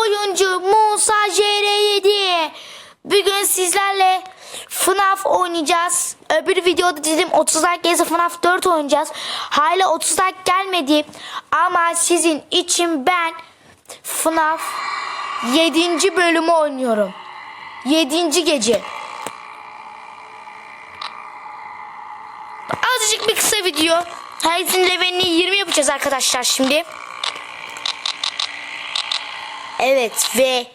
oyuncu Musa JR7. Bugün sizlerle FNAF oynayacağız. Öbür videoda dedim 30 like gelirse FNAF 4 oynayacağız. Hala 30 like gelmedi. Ama sizin için ben FNAF 7. bölümü oynuyorum. 7. gece. Azıcık bir kısa video. Herkesin levelini 20 yapacağız arkadaşlar şimdi. Evet ve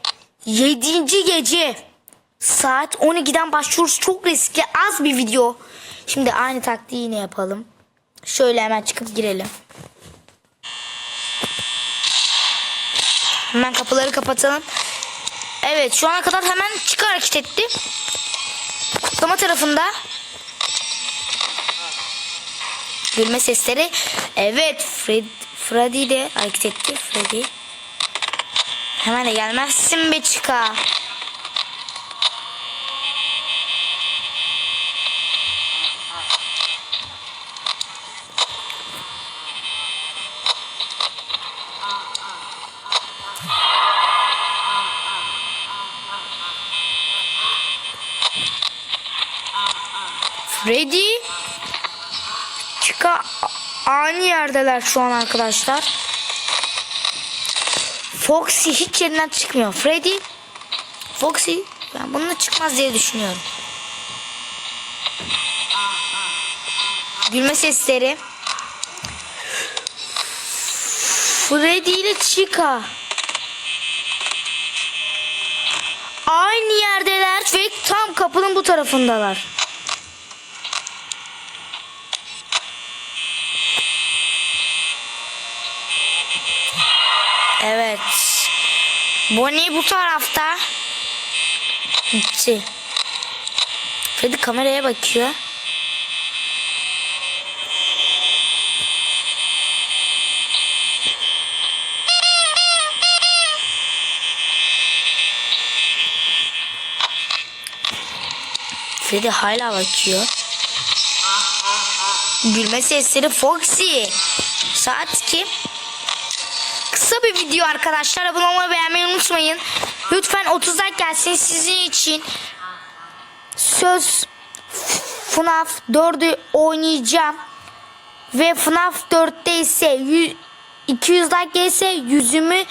7. gece saat 12'den başlıyoruz. Çok riskli az bir video. Şimdi aynı taktiği yine yapalım. Şöyle hemen çıkıp girelim. Hemen kapıları kapatalım. Evet şu ana kadar hemen çıkar hareket etti. Kutlama tarafında. Gülme sesleri. Evet Fred, Freddy de hareket etti. Freddy. Hemen de gelmezsin be çıka. Freddy Çıka aynı yerdeler şu an arkadaşlar. Foxy hiç yerinden çıkmıyor. Freddy Foxy ben bununla çıkmaz diye düşünüyorum. Gülme sesleri. Freddy ile Chica. Aynı yerdeler ve tam kapının bu tarafındalar. Evet. Bonnie bu tarafta. Gitti. Freddy kameraya bakıyor. Freddy hala bakıyor. Gülme sesleri Foxy. Saat kim? Kısa bir video arkadaşlar. Abone olmayı beğenmeyi unutmayın. Lütfen 30 like gelsin sizin için. Söz FNAF 4'ü oynayacağım. Ve FNAF 4'te ise 100, 200 like gelirse yüzümü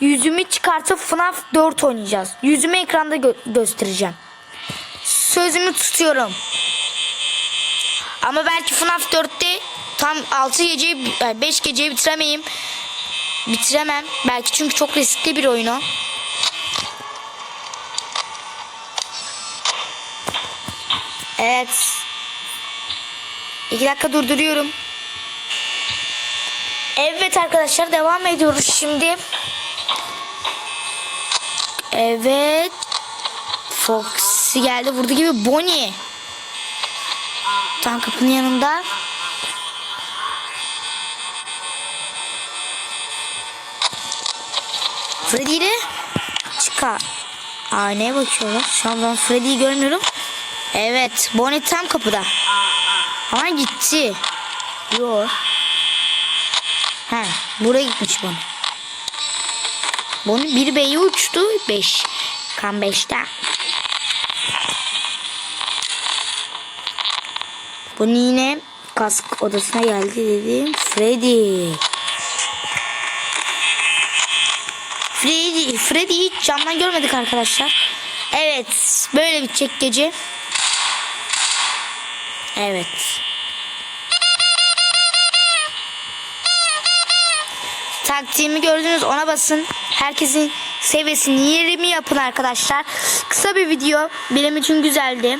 yüzümü çıkartıp FNAF 4 oynayacağız. Yüzümü ekranda gö- göstereceğim. Sözümü tutuyorum. Ama belki FNAF 4'te tam 6 geceyi 5 geceyi bitiremeyim. Bitiremem. Belki çünkü çok riskli bir oyun o. Evet. İki dakika durduruyorum. Evet arkadaşlar devam ediyoruz şimdi. Evet. Foxy geldi vurdu gibi Bonnie. Tam kapının yanında. Freddy ile çıkar. Aynaya bakıyorlar. Şu an ben Freddy'yi görmüyorum. Evet. Bonnie tam kapıda. Ama gitti. Yok. He. Buraya gitmiş Bonnie. Bonnie bir beyi uçtu. Beş. Kan beşte. Bonnie yine kask odasına geldi dedim. Freddy. Freddy, Freddy'yi hiç camdan görmedik arkadaşlar. Evet. Böyle bitecek gece. Evet. Taktiğimi gördünüz ona basın. Herkesin seviyesini 20 yapın arkadaşlar. Kısa bir video. Benim için güzeldi.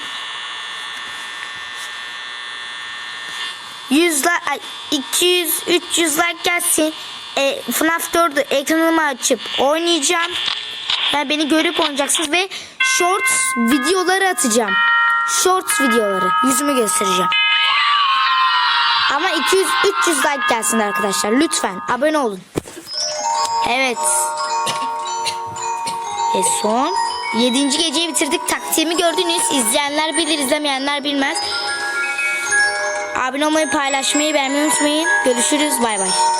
100 like, ay, 200 300 like gelsin. E, FNAF 4'ü ekranımı açıp oynayacağım. Yani beni görüp oynayacaksınız ve shorts videoları atacağım. Shorts videoları. Yüzümü göstereceğim. Ama 200 300 like gelsin arkadaşlar. Lütfen abone olun. Evet. E son 7. geceyi bitirdik. Taktiğimi gördünüz. İzleyenler bilir, izlemeyenler bilmez. Abone olmayı, paylaşmayı, beğenmeyi unutmayın. Görüşürüz. Bay bay.